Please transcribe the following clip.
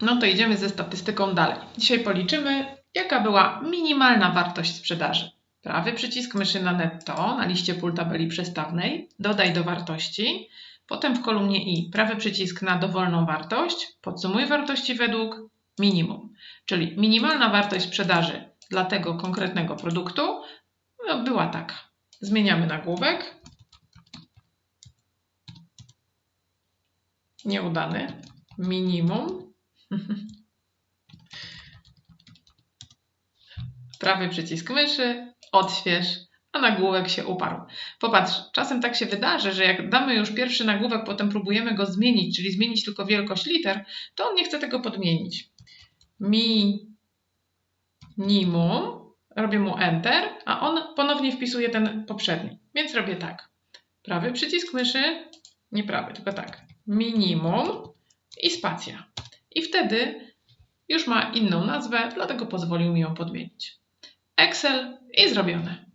No to idziemy ze statystyką dalej. Dzisiaj policzymy, jaka była minimalna wartość sprzedaży. Prawy przycisk myszy na netto na liście pól tabeli przestawnej, dodaj do wartości, potem w kolumnie i prawy przycisk na dowolną wartość, podsumuj wartości według minimum, czyli minimalna wartość sprzedaży dla tego konkretnego produktu no, była taka. Zmieniamy nagłówek. Nieudany. Minimum. Prawy przycisk myszy, odśwież, a nagłówek się uparł. Popatrz, czasem tak się wydarzy, że jak damy już pierwszy nagłówek, potem próbujemy go zmienić, czyli zmienić tylko wielkość liter, to on nie chce tego podmienić. Minimum, robię mu Enter, a on ponownie wpisuje ten poprzedni. Więc robię tak. Prawy przycisk myszy, nie prawy, tylko tak. Minimum i spacja. I wtedy już ma inną nazwę, dlatego pozwolił mi ją podmienić. Excel i zrobione.